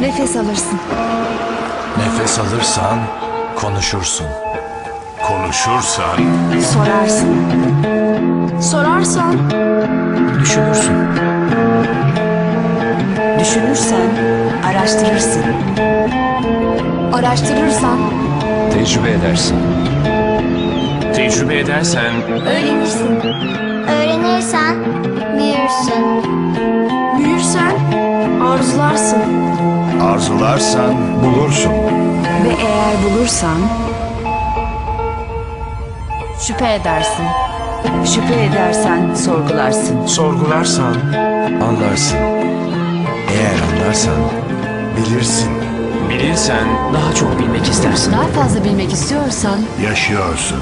Nefes alırsın. Nefes alırsan konuşursun. Konuşursan Sorarsın. Sorarsan Düşünürsün. düşünürsen araştırırsın. Araştırırsan Tecrübe edersin. tecrübe edersen öğrenirsin. Öğrenirsen arzularsın. arzularsan Bulursun. Ve eğer bulursan şüphe edersin. Şüphe edersen sorgularsın. sorgularsan Anlarsın. Eğer anlarsan bilirsin. bilirsen Daha çok bilmek istersin. Daha fazla bilmek istiyorsan yaşıyorsun.